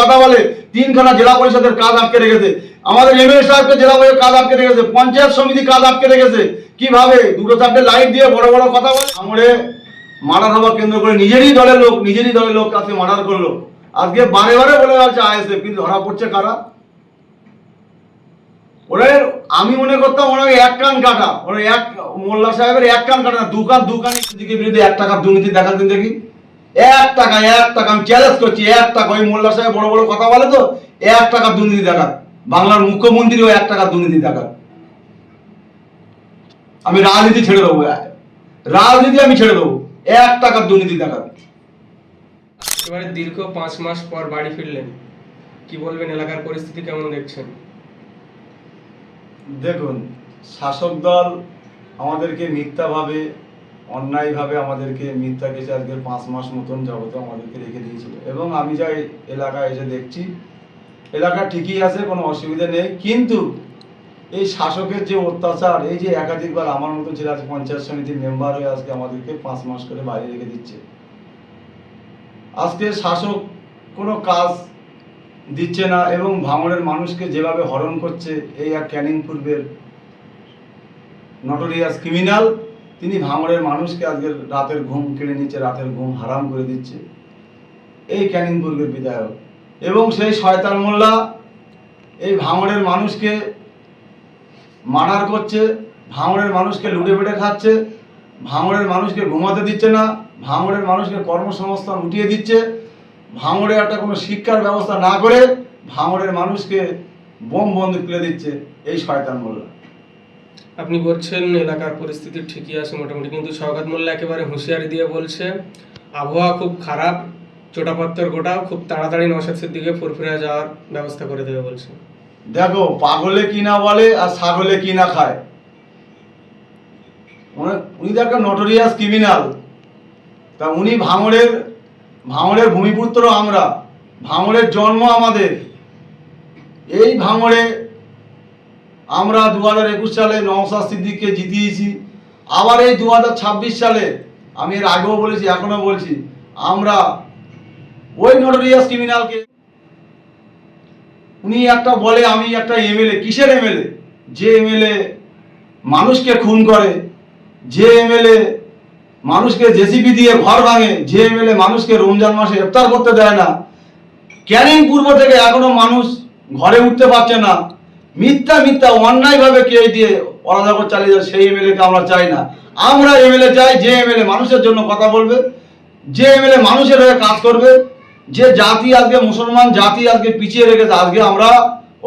কথা বলে, তিনখানা জেলা পরিষদের কাজ আটকে রেখেছে। আমাদের এম এমএলএ সাহেবকে জেলা পরিষদের কাজ আটকে রেখেছে, পঞ্চায়েত সমিতি কাজ আটকে রেখেছে। কীভাবে? দুটো চারটে লাইট দিয়ে বড় বড় কথা বলে। আমরে মার্ডার হওয়া কেন্দ্র করে নিজেরই দলের লোক, নিজেরই দলের লোক কাছে মার্ডার করল। আজকে বারে বারে বলে যাচ্ছে আইএসএফ, কিন্তু ধরা পড়ছে কারা? ওদের আমি মনে করতাম ওরা এক কান কাটা। ওরা এক মোল্লা সাহেবের এক কান কাটা দু কান দু কান বিরুদ্ধে এক টাকার দুর্নীতি দেখাতেন দেখি। এক টাকা এক টাকা আমি চ্যালেঞ্জ করছি এক টাকা। ওই মোল্লা সাহেব বড় বড় কথা বলে তো এক টাকার দুর্নীতি দেখাক বাংলার মুখ্যমন্ত্রীও এক টাকার দুর্নীতি দেখাক আমি রাজনীতি ছেড়ে দেবো রাজনীতি আমি ছেড়ে দেবো এক টাকার দুর্নীতি দেখাক এবারে দীর্ঘ পাঁচ মাস পর বাড়ি ফিরলেন। কি বলবেন এলাকার পরিস্থিতি কেমন দেখছেন? দেখুন শাসক দল আমাদেরকে মিথ্যাভাবে অন্যায়ভাবে আমাদেরকে মিথ্যা কেসে আজকে পাঁচ মাস মতন যাবত আমাদেরকে রেখে দিয়েছিল। এবং আমি যাই এলাকায় এসে দেখছি, এলাকা ঠিকই আছে, কোনো অসুবিধা নেই, কিন্তু এই শাসকের যে অত্যাচার, এই যে একাধিকবার আমার মতো ছেলে আছে পঞ্চায়েত সমিতির মেম্বার হয়ে আজকে আমাদেরকে পাঁচ মাস করে বাইরে রেখে দিচ্ছে। আজকে শাসক কোনো কাজ দিচ্ছে না এবং ভাঙড়ের মানুষকে যেভাবে হরণ করছে, এই এক ক্যানিং পূর্বের নটোরিয়াস ক্রিমিনাল তিনি ভাঙড়ের মানুষকে আজকে রাতের ঘুম কেড়ে নিচ্ছে, রাতের ঘুম হারাম করে দিচ্ছে। এই ক্যানিং পূর্বের বিধায়ক। এবং সেই শয়তান মোল্লা এই ভাঙড়ের মানুষকে মার্ডার করছে, ভাঙড়ের মানুষকে লুটে পেটে খাচ্ছে, ভাঙড়ের মানুষকে ঘুমাতে দিচ্ছে না, ভাঙড়ের মানুষকে কর্মসংস্থান উঠিয়ে দিচ্ছে, ভাঙড়ে একটা কোনো শিক্ষার ব্যবস্থা না করে ভাঙড়ের মানুষকে বোম বন্দুক তুলে দিচ্ছে এই শয়তান মোল্লা। আপনি বলছেন এলাকার পরিস্থিতি ঠিকই আছে মোটামুটি, কিন্তু সৌগাত মোল্লা একেবারে হুঁশিয়ারি দিয়ে বলছে, আবহাওয়া খুব খারাপ, চোটাপত্তর গোটা খুব তাড়াতাড়ি নশাদ সিদ্দিকে ফুরফুরে যাওয়ার ব্যবস্থা করে দেবে বলছে। দেখো, পাগলে কি না বলে আর ছাগলে কি না খায়। উনি- উনি তো একটা নটোরিয়াস ক্রিমিনাল তা উনি ভাঙড়ের ভাঙড়ের ভূমিপুত্র আমরা, ভাঙড়ের জন্ম আমাদের। এই ভাঙড়ে আমরা দু হাজার একুশ সালে নওসাদ সিদ্দিককে জিতিয়েছি। আবার এই দু হাজার ছাব্বিশ সালে, আমি এর আগেও বলেছি, এখনও বলছি, আমরা ওই নটোরিয়াস ক্রিমিনালকে উনি একটা বলে, আমি একটা এমএলএ, কিসের এমএলএ? যে এমএলএ মানুষকে খুন করে, যে এমএলএ মানুষকে জেসিপি দিয়ে ঘর ভাঙে, যে এমএলএ মানুষকে রমজান মাসে ইফতার করতে দেয় না, ক্যানিং পূর্ব থেকে এখনও মানুষ ঘরে উঠতে পারছে না মিথ্যা মিথ্যা, অন্যায়ভাবে কে দিয়ে অরাজকর চালিয়ে যায় সেই এমএলএকে আমরা চাই না। আমরা এমএলএ চাই যে এমএলএ মানুষের জন্য কথা বলবে, যে এমএলএ মানুষের হয়ে কাজ করবে, যে জাতি আজকে মুসলমান, জাতি আজকে পিছিয়ে রেখেছে, আজকে আমরা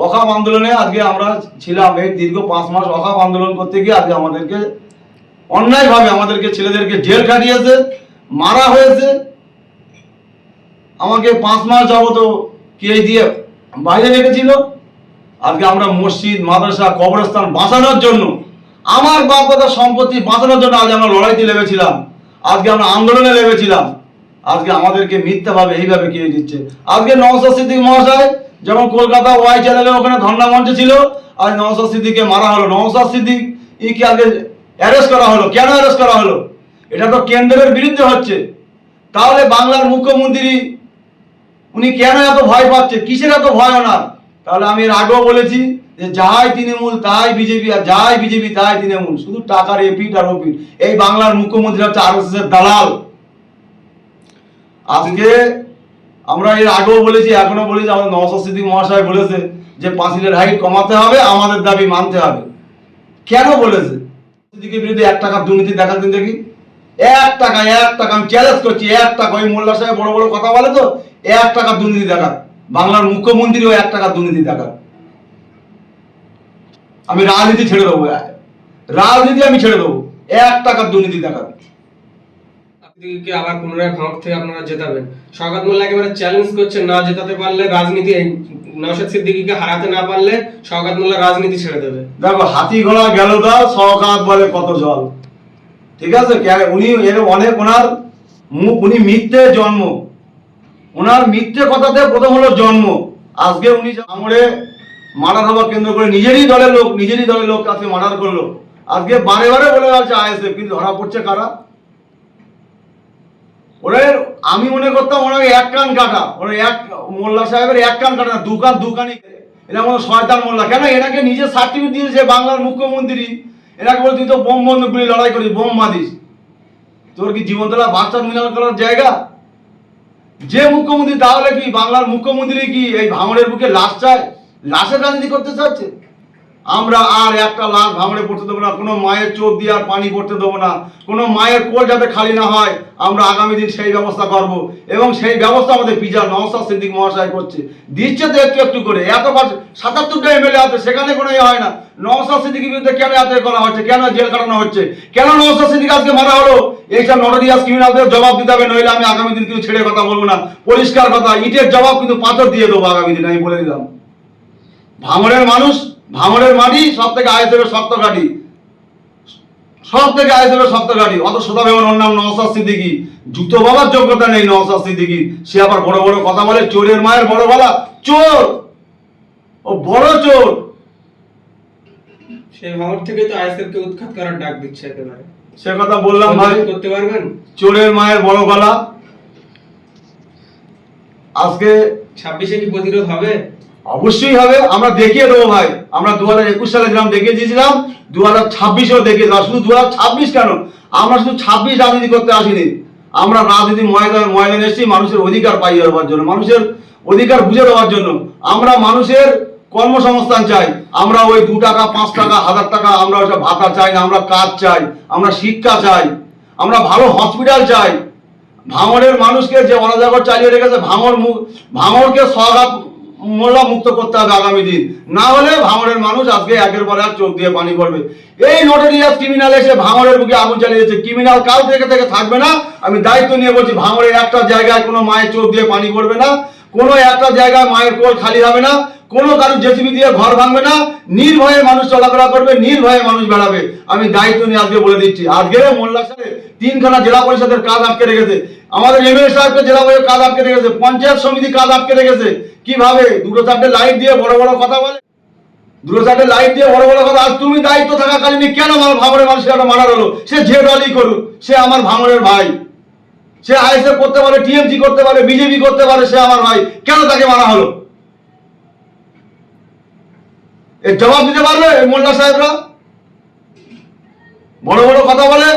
অখাপ আন্দোলনে, আজকে আমরা ছিলাম। এই দীর্ঘ পাঁচ মাস অখাপ আন্দোলন করতে গিয়ে আজকে আমাদেরকে অন্যায়ভাবে আমাদেরকে ছেলেদেরকে জেল খাটিয়েছে, মারা হয়েছে। আমাকে পাঁচ মাস যাবত কে দিয়ে বাইরে রেখেছিল? আজকে আমরা মসজিদ, মাদ্রাসা, কবরস্থান বাঁচানোর জন্য, আমার বাপ দাদার সম্পত্তি বাঁচানোর জন্য আজ আমরা লড়াইতে লেগেছিলাম আজকে আমরা আন্দোলনে লেগেছিলাম আজকে আমাদেরকে মিথ্যাভাবে এইভাবে কে দিচ্ছে আজকে নওসাদ সিদ্দিক মহাশয় যেমন কলকাতা ওয়াই চ্যানেলে ওখানে ধর্ণা মঞ্চে ছিল, আজ নওসাদ সিদ্দিককে মারা হলো। নওসাদ সিদ্দিক ইকে আজকে অ্যারেস্ট করা হলো। কেন অ্যারেস্ট করা হলো? এটা তো কেন্দ্রের বিরুদ্ধে হচ্ছে। তাহলে বাংলার মুখ্যমন্ত্রী, উনি কেন এত ভয় পাচ্ছে? কিসের এত ভয় ওনার? তাহলে আমি এর আগেও বলেছি যে যাই তৃণমূল, তাই বিজেপি, আর যাই বিজেপি, তাই তৃণমূল। শুধু টাকার এপিট আর ওপিট এই বাংলার মুখ্যমন্ত্রী হচ্ছে আর এর দালাল। আজকে আমরা এর আগেও বলেছি এখনও বলেছি, আমাদের নওসাদ মহাশয় বলেছে যে পাঁচিলের হাইট কমাতে হবে, আমাদের দাবি মানতে হবে। কেন বলেছে? বিরুদ্ধে এক টাকার দুর্নীতি দেখাতেন দেখি। এক টাকা এক টাকা, আমি চ্যালেঞ্জ করছি, এক টাকা। ওই মোল্লা সাহেব বড় বড় কথা বলে তো, এক টাকার দুর্নীতি দেখাক বাংলার মুখ্যমন্ত্রীও এক টাকার দুর্নীতি দেখাক আমি রাজনীতি ছেড়ে দেবো রাজনীতি আমি ছেড়ে দেবো এক টাকার দুর্নীতি সিদ্দিকিকে আবার পুনরায় থেকে আপনারা জেতাবেন? সৌগাত মোল্লা একেবারে চ্যালেঞ্জ করছে না জেতাতে পারলে রাজনীতি নওশাদ সিদ্দিকিকে হারাতে না পারলে সৌগাত মোল্লা রাজনীতি ছেড়ে দেবে। দেখো হাতি ঘোড়া গেল দা সকাত বলে কত জল। ঠিক আছে? উনি এর অনেক ওনার মুখ উনি মিথ্যে জন্ম। ওনার মিথ্যে কথাতে প্রথম হলো জন্ম। আজকে উনি আমরে মার্ডার হওয়া কেন্দ্র করে নিজেরই দলের লোক, নিজেরই দলের লোক কাছে মার্ডার করল। আজকে বারে বারে বলে যাচ্ছে আইএসএফ, কিন্তু ধরা পড়ছে কারা? ওদের আমি মনে করতাম ওনাকে এক কান কাটা, ওরা এক মোল্লা সাহেবের এক কান কাটা না দুকান দুকানই এরা মনে শয়তান মোল্লা। কেন? এনাকে নিজে সার্টিফিকেট দিয়েছে বাংলার মুখ্যমন্ত্রী। এনাকে বলে, তুই তো বোম বন্দুকগুলি লড়াই করিস, বোম মাদিস তোর কি জীবনতলা বাচ্চা মিলান করার জায়গা? যে মুখ্যমন্ত্রী, তাহলে কি বাংলার মুখ্যমন্ত্রী কি এই ভাঙড়ের বুকে লাশ চায়? লাশের রাজনীতি করতে চাচ্ছে? আমরা আর একটা লাশ ভাঙড়ে পড়তে দেবো না, কোনো মায়ের চোখ দিয়ে আর পানি পড়তে দেবো না, কোনো মায়ের কোল যাতে খালি না হয়, আমরা আগামী দিন সেই ব্যবস্থা করব। এবং সেই ব্যবস্থা আমাদের পিজা নওসাদ সিদ্দিক মহাশয় করছে। দিচ্ছে তো একটু একটু করে, এত সাতাত্তরটা এমএলএ আছে, সেখানে কোনো ইয়ে হয় না। নওসাদ সিদ্দিকের বিরুদ্ধে কেন এত করা হচ্ছে, কেন জেল কাটানো হচ্ছে, কেন নওসাদ সিদ্দিক আজকে মারা হলো? এইসব নরডিয়াস ক্রিমিনালদের জবাব দিতে হবে, নইলে আমি আগামী দিন কিন্তু ছেড়ে কথা বলব না। পরিষ্কার কথা, ইটের জবাব কিন্তু পাথর দিয়ে দেবো আগামী দিন, আমি বলে দিলাম। ভাঙড়ের মানুষ ভাঙড়ের মাটি সব থেকে আয়তনের শক্ত ঘাটি সব থেকে আয়তনের শক্ত ঘাটি অত সোদা ভেবন ওর নাম নওসাদ সিদ্দিকি। জুতো বাবার যোগ্যতা নেই নওসাদ সিদ্দিকি। সে আবার বড় বড় কথা বলে চোরের মায়ের বড় গলা। চোর! ও বড় চোর! সেই ভাঙড় থেকে তো আইএসএফ কে উৎখাত করার ডাক দিচ্ছে একেবারে। সে কথা বললাম ভাই। করতে পারবেন? চোরের মায়ের বড় গলা। আজকে ছাব্বিশে কি প্রতিরোধ হবে? অবশ্যই হবে। আমরা দেখিয়ে দেবো ভাই। আমরা দু হাজার একুশ সালে যেরকম দেখে দিয়েছিলাম দু হাজার ছাব্বিশেও দেবো শুধু দু হাজার ছাব্বিশ কেন? আমরা শুধু ছাব্বিশ রাজনীতি করতে আসিনি। আমরা রাজনীতি ময়দান, ময়দানে এসেছি মানুষের অধিকার পাইয়ে দেওয়ার জন্য, মানুষের অধিকার বুঝে দেওয়ার জন্য। আমরা মানুষের কর্মসংস্থান চাই। আমরা ওই দু টাকা, পাঁচ টাকা, হাজার টাকা, আমরা ওইসব ভাতা চাই না, আমরা কাজ চাই, আমরা শিক্ষা চাই, আমরা ভালো হসপিটাল চাই। ভাঙড়ের মানুষকে যে অনাজাগর চালিয়ে রেখেছে ভাঙড় ভাঙড়কে সগাত মোল্লা মুক্ত করতে হবে আগামী দিন। না হলে ভাঙড়ের মানুষ আজকে একের পর এক চোখ দিয়ে পানি পড়বে। এই নোটেরিয়াস ক্রিমিনাল এসে ভাঙড়ের বুকে আগুন চালিয়েছে ক্রিমিনাল কাল থেকে থেকে থাকবে না। আমি দায়িত্ব নিয়ে বলছি, ভাঙড়ের একটা জায়গায় কোনো মায়ের চোখ দিয়ে পানি পড়বে না। কোনো একটা জায়গায় মায়ের কোল খালি হবে না। কোনো কারও জেসিবি দিয়ে ঘর ভাঙবে না। নির্ভয়ে মানুষ চলাফেরা করবে, নির্ভয়ে মানুষ বেড়াবে। আমি দায়িত্ব নিয়ে আজকে বলে দিচ্ছি। আজকে মোল্লা সাহেব তিনখানা জেলা পরিষদের কাজ আটকে রেখেছে। আমাদের এমএলএ সাহেবকে জেলা পরিষদের কাজ আটকে রেখেছে। পঞ্চায়েত সমিতি কাজ আটকে রেখেছে। কীভাবে? দুটো চারটে লাইট দিয়ে বড় বড় কথা বলে। দুটো চারটে লাইট দিয়ে বড় বড় কথা। আজ তুমি দায়িত্ব থাকাকালীন কেন আমার ভাঙড়ের মানুষকে একটা মারার হলো সে যে দলই করুক, সে আমার ভাঙড়ের ভাই। সে আইএসএফ করতে পারে টিএমসি করতে পারে বিজেপি করতে পারে, সে আমার ভাই। কেন তাকে মারা হলো? এর জবাব দিতে পারবে মোল্লা সাহেবরা? বড় বড় কথা বলে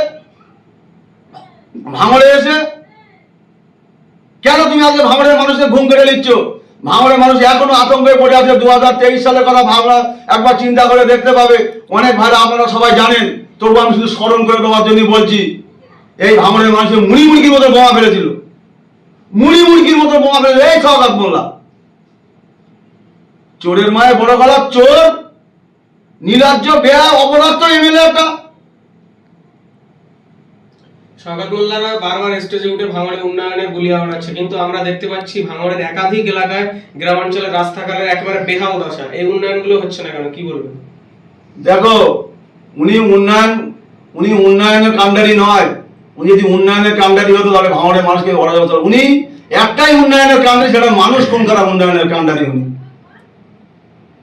ভাঙড়ে এসে, কেন তুমি আজকে ভাঙড়ের মানুষের ঘুম কেড়ে নিচ্ছ? ভাঙড়ের মানুষ এখনও আতঙ্কে পড়ে আছে। দু হাজার তেইশ সালের কথা ভাবনা একবার চিন্তা করে দেখতে পাবে। অনেক ভাইরা আপনারা সবাই জানেন, তবু আমি শুধু স্মরণ করে দেওয়ার জন্য বলছি, এই ভাঙড়ের মানুষের মুড়ি মুড়কির মতো বোমা ফেলেছিল। মুড়ি মুড়কির মতো বোমা ফেলে এই সওগাত মোল্লা চোরের মায়ের বড় গলা, চোর নীলাজ্য বেয়া অপরাধ তো এমএলএ একটা বারবার স্টেজে উঠে ভাঙড়ের উন্নয়নের গুলিয়া বানাচ্ছে কিন্তু আমরা দেখতে পাচ্ছি ভাঙড়ের একাধিক এলাকায় গ্রামাঞ্চলের রাস্তাঘাটের একেবারে বেহাল দশা। এই উন্নয়নগুলো হচ্ছে না কেন? কি বলবেন? দেখো, উনি উন্নয়ন, উনি উন্নয়নের কাণ্ডারি নয়। উনি যদি উন্নয়নের কাণ্ডারি হতো, তাহলে ভাঙড়ের মানুষকে হতো উনি একটাই উন্নয়নের কাণ্ডারি সেটা মানুষ খুন করা উন্নয়নের কাণ্ডারি উনি।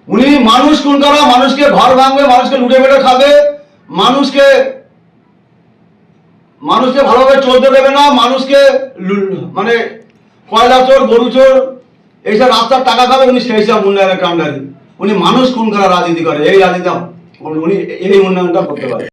উনি মানুষ খুন করা, মানুষকে ঘর ভাঙবে, মানুষকে লুটে বেটে খাবে, মানুষকে মানুষকে ভালোভাবে চলতে দেবে না, মানুষকে মানে কয়লা চোর, গরু চোর, এইসব রাস্তার টাকা খাবে, উনি সেই সব উন্নয়নের কাণ্ডারি। উনি মানুষ কোন খেলা রাজনীতি করে, এই রাজনীতি উনি এই উন্নয়নটা করতে পারে।